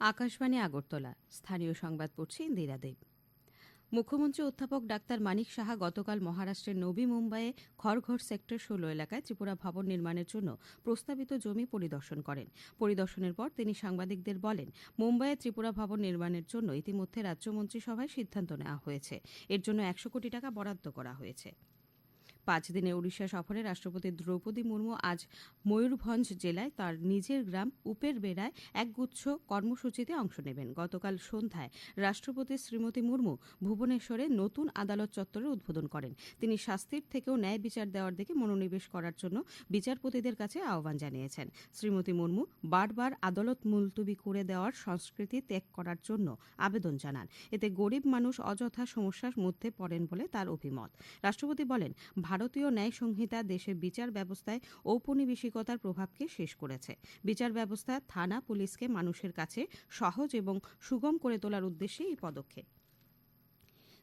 আকাশবাণী আগরতলা। স্থানীয় সংবাদ পড়ছি ইন্দিরা দেব। মুখ্যমন্ত্রী অধ্যাপক ডাক্তার মানিক সাহা গতকাল মহারাষ্ট্রের নবী মুম্বাইয়ে খড়ঘর সেক্টর ষোলো এলাকায় ত্রিপুরা ভবন নির্মাণের জন্য প্রস্তাবিত জমি পরিদর্শন করেন। পরিদর্শনের পর তিনি সাংবাদিকদের বলেন, মুম্বাইয়ে ত্রিপুরা ভবন নির্মাণের জন্য ইতিমধ্যে রাজ্য মন্ত্রিসভায় সিদ্ধান্ত নেওয়া হয়েছে। এর জন্য একশো কোটি টাকা বরাদ্দ করা হয়েছে। পাঁচ দিনে ওড়িশা সফরে রাষ্ট্রপতি দ্রৌপদী মুর্মু আজ ময়ূরভঞ্জ জেলায় তার নিজের গ্রাম উপের বেড়ায় একগুচ্ছ কর্মসূচিতে অংশ নেবেন। গতকাল সন্ধ্যায় রাষ্ট্রপতি শ্রীমতী মুর্মু ভুবনেশ্বরে নতুন আদালত চত্বরের উদ্বোধন করেন। তিনি শাস্তির থেকেও ন্যায় বিচার দেওয়ার দিকে মনোনিবেশ করার জন্য বিচারপতিদের কাছে আহ্বান জানিয়েছেন। শ্রীমতী মুর্মু বারবার আদালত মুলতুবি করে দেওয়ার সংস্কৃতি ত্যাগ করার জন্য আবেদন জানান। এতে গরিব মানুষ অযথা সমস্যার মধ্যে পড়েন বলে তার অভিমত। রাষ্ট্রপতি বলেন ভারতীয় ন্যায় সংহিতা দেশের বিচার ব্যবস্থায় ঔপনিবেশিকতার প্রভাবকে শেষ করেছে। বিচার ব্যবস্থা থানা পুলিশকে মানুষের কাছে সহজ এবং সুগম করে তোলার উদ্দেশ্যে এই পদক্ষেপ।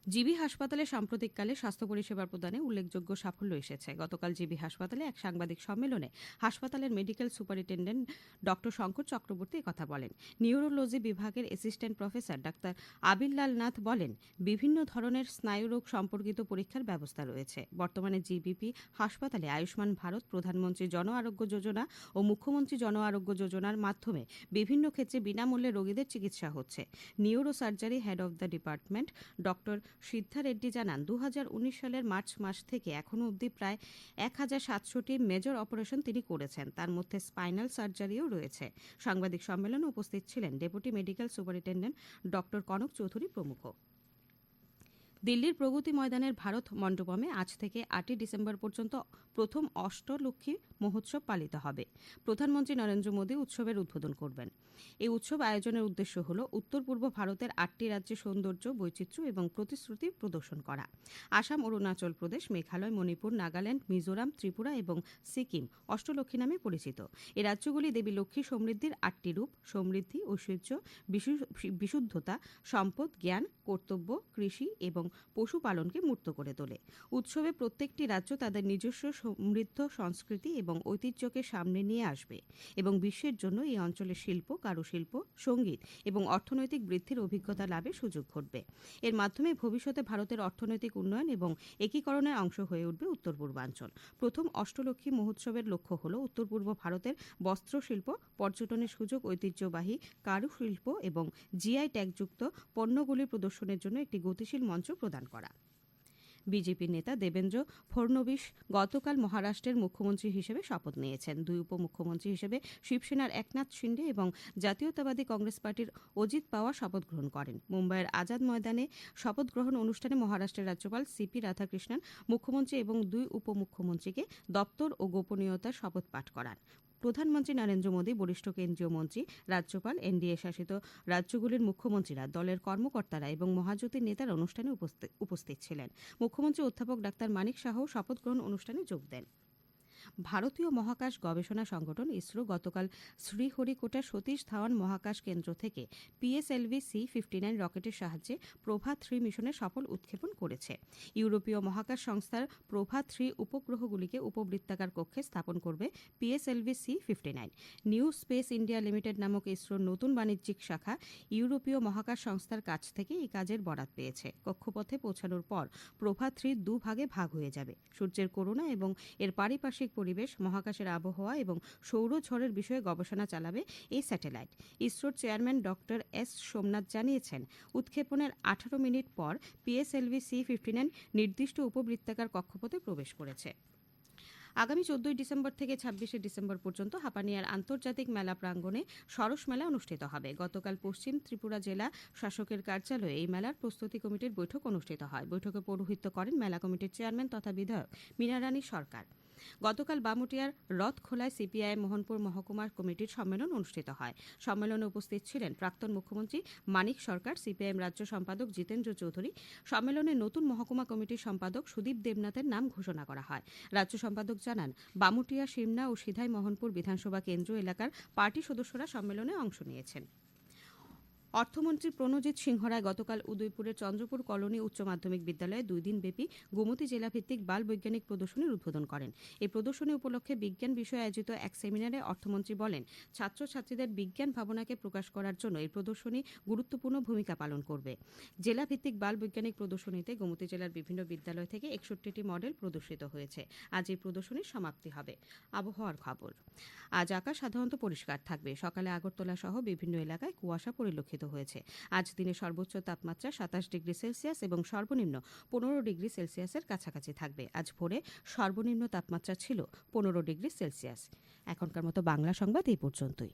জিবি হাসপাতালে সাম্প্রতিককালে স্বাস্থ্য পরিষেবা প্রদানে উল্লেখযোগ্য সাফল্য এসেছে। গতকাল জিবি হাসপাতালে এক সাংবাদিক সম্মেলনে হাসপাতালের মেডিকেল সুপারিনটেন্ডেন্ট ড শঙ্কর চক্রবর্তী কথা বলেন। নিউরোলজি বিভাগের অ্যাসিস্ট্যান্ট প্রফেসর ডাক্তার আবিল্লাল নাথ বলেন, বিভিন্ন ধরনের স্নায়ুরোগ সম্পর্কিত পরীক্ষার ব্যবস্থা রয়েছে। বর্তমানে জিবিপি হাসপাতালে আয়ুষ্মান ভারত, প্রধানমন্ত্রী জন আরোগ্য যোজনা ও মুখ্যমন্ত্রী জন আরোগ্য যোজনার মাধ্যমে বিভিন্ন ক্ষেত্রে বিনামূল্যে রোগীদের চিকিৎসা হচ্ছে। Neuro surgery head of the department doctor Siddha Reddy জানান দু হাজার উনিশ সালের মার্চ মাস থেকে এখনও অবধি প্রায় এক হাজার সাতশোটি মেজর অপারেশন তিনি করেছেন। তার মধ্যে স্পাইনাল সার্জারিও রয়েছে। সাংবাদিক সম্মেলনে উপস্থিত ছিলেন deputy medical superintendent doctor Kanak Chowdhury প্রমুখ। দিল্লির প্রগতি ময়দানের ভারত মণ্ডপমে আজ থেকে আটই ডিসেম্বর পর্যন্ত প্রথম অষ্টলক্ষ্মী মহোৎসব পালিত হবে। প্রধানমন্ত্রী নরেন্দ্র মোদী উৎসবের উদ্বোধন করবেন। এই উৎসব আয়োজনের উদ্দেশ্য হল উত্তর পূর্ব ভারতের আটটি রাজ্যের সৌন্দর্য, বৈচিত্র্য এবং প্রতিশ্রুতি প্রদর্শন করা। আসাম, অরুণাচল প্রদেশ, মেঘালয়, মণিপুর, নাগাল্যান্ড, মিজোরাম, ত্রিপুরা এবং সিকিম অষ্টলক্ষ্মী নামে পরিচিত। এই রাজ্যগুলি দেবী লক্ষ্মী সমৃদ্ধির আটটি রূপ, সমৃদ্ধি, ঐশ্বর্য বিশুদ্ধতা, সম্পদ, জ্ঞান, কর্তব্য, কৃষি এবং পশুপালনকে মূর্ত করে তোলে। উৎসবে প্রত্যেকটি রাজ্য তাদের নিজস্ব সমৃদ্ধ সংস্কৃতি এবং ঐতিহ্যকে সামনে নিয়ে আসবে এবং বিশ্বের জন্য এই অঞ্চলের শিল্প কারুশিল্প সংগীত এবং অর্থনৈতিক বৃদ্ধির অভিজ্ঞতা লাভের সুযোগ ঘটবে। এর মাধ্যমে ভবিষ্যতে ভারতের অর্থনৈতিক উন্নয়ন এবং একীকরণের অংশ হয়ে উঠবে উত্তর পূর্বাঞ্চল। প্রথম অষ্টলক্ষ্মী মহোৎসবের লক্ষ্য হল উত্তর পূর্ব ভারতের বস্ত্রশিল্প, পর্যটনের সুযোগ, ঐতিহ্যবাহী কারুশিল্প এবং জিআই ট্যাগযুক্ত পণ্যগুলির প্রদর্শনের জন্য একটি গতিশীল মঞ্চ প্রদান করা। বিজেপির নেতা দেবেন্দ্র ফড়নবিস গতকাল মহারাষ্ট্রের মুখ্যমন্ত্রী হিসেবে শপথ নিয়েছেন। দুই উপমুখ্যমন্ত্রী হিসেবে শিবসেনার একনাথ শিন্ডে এবং জাতীয়তাবাদী কংগ্রেস পার্টির অজিত পাওয়া শপথ গ্রহণ করেন। মুম্বাইয়ের আজাদ ময়দানে শপথ গ্রহণ অনুষ্ঠানে মহারাষ্ট্রের রাজ্যপাল সিপি রাধাকৃষ্ণন, মুখ্যমন্ত্রী এবং দুই উপমুখ্যমন্ত্রীকে দপ্তর ও গোপনীয়তার শপথ পাঠ করান। প্রধানমন্ত্রী নরেন্দ্র মোদী, বরিষ্ঠ কেন্দ্রীয় মন্ত্রী, রাজ্যপাল, এনডিএ শাসিত রাজ্যগুলির মুখ্যমন্ত্রীরা, দলের কর্মকর্তারা এবং মহাজ্যোতির নেতারা অনুষ্ঠানে উপস্থিত ছিলেন। মুখ্যমন্ত্রী অধ্যাপক ডাক্তার মানিক শাহ শপথ গ্রহণ অনুষ্ঠানে যোগ দেন। ভারতীয় মহাকাশ গবেষণা সংগঠন ইসরো গতকাল শ্রীহরিকোটা সতীশ ধাওয়ান মহাকাশ কেন্দ্র থেকে পিএসএলভি সি ফিফটি নাইন রকেটের সাহায্যে প্রভা থ্রি মিশনের সফল উৎক্ষেপণ করেছে। ইউরোপীয় মহাকাশ সংস্থার প্রভা থ্রি উপগ্রহগুলিকে উপবৃত্তাকার কক্ষে স্থাপন করবে PSLV C fifty nine New Space India Limited নামক ইসরোর নতুন বাণিজ্যিক শাখা ইউরোপীয় মহাকাশ সংস্থার কাছ থেকে এই কাজের বরাত পেয়েছে। কক্ষপথে পৌঁছানোর পর প্রভা থ্রি দুভাগে ভাগ হয়ে যাবে। সূর্যের করোনা এবং এর পারিপার্শ্বিক পরিবেশ, মহাকাশের আবহাওয়া এবং সৌর সৌরঝড়ের বিষয়ে গবেষণা চালাবে এই স্যাটেলাইট। ইসরোর চেয়ারম্যান ডক্টর এস সোমনাথ জানিয়েছেন, উৎক্ষেপণের আঠারো মিনিট পর পিএসএলভি সি ফিফটি নাইন নির্দিষ্ট উপবৃত্তাকার কক্ষপথে প্রবেশ করেছে। আগামী চোদ্দই ডিসেম্বর থেকে ছাব্বিশে ডিসেম্বর পর্যন্ত হাপানিয়ার আন্তর্জাতিক মেলা প্রাঙ্গণে সরস মেলা অনুষ্ঠিত হবে। গতকাল পশ্চিম ত্রিপুরা জেলা শাসকের কার্যালয়ে এই মেলার প্রস্তুতি কমিটির বৈঠক অনুষ্ঠিত হয়। বৈঠকে পৌরোহিত্য করেন মেলা কমিটির চেয়ারম্যান তথা বিধায়ক মীনারানী সরকার। গতকাল বামুটিয়ার রথ খোলায় সিপিআই মোহনপুর মহকুমা কমিটির সম্মেলন অনুষ্ঠিত হয়। সম্মেলনে উপস্থিত ছিলেন প্রাক্তন মুখ্যমন্ত্রী মানিক সরকার, সিপিআইএম রাজ্য সম্পাদক জিতেন্দ্র চৌধুরী। সম্মেলনে নতুন মহকুমা কমিটির সম্পাদক সুদীপ দেবনাথের নাম ঘোষণা করা হয়। রাজ্য সম্পাদক জানান, বামুটিয়া, সিমনা ও সিধাই মোহনপুর বিধানসভা কেন্দ্র এলাকার পার্টি সদস্যরা সম্মেলনে অংশ নিয়েছেন। অর্থমন্ত্রী প্রণজিৎ সিংহ রায় গতকাল উদয়পুরের চন্দ্রপুর কলোনি উচ্চ মাধ্যমিক বিদ্যালয়ে দুই দিনব্যাপী গোমতী জেলাভিত্তিক বাল বৈজ্ঞানিক প্রদর্শনীর উদ্বোধন করেন। এই প্রদর্শনী উপলক্ষে বিজ্ঞান বিষয়ে আয়োজিত এক সেমিনারে অর্থমন্ত্রী বলেন, ছাত্রছাত্রীদের বিজ্ঞান ভাবনাকে প্রকাশ করার জন্য এই প্রদর্শনী গুরুত্বপূর্ণ ভূমিকা পালন করবে। জেলাভিত্তিক বাল বৈজ্ঞানিক প্রদর্শনীতে গোমতী জেলার বিভিন্ন বিদ্যালয় থেকে একষট্টিটি মডেল প্রদর্শিত হয়েছে। আজ এই প্রদর্শনীর সমাপ্তি হবে। আবহাওয়ার খবর। আজ আকাশ সাধারণত পরিষ্কার থাকবে। সকালে আগরতলা সহ বিভিন্ন এলাকায় কুয়াশা পরিলক্ষিত অনুষ্ঠিত হয়েছে। আজ দিনে সর্বোচ্চ তাপমাত্রা সাতাশ ডিগ্রি সেলসিয়াস এবং সর্বনিম্ন পনেরো ডিগ্রি সেলসিয়াসের কাছাকাছি থাকবে। আজ ভোরে সর্বনিম্ন তাপমাত্রা ছিল পনেরো ডিগ্রি সেলসিয়াস। এখনকার মতো বাংলা সংবাদ এই পর্যন্তই।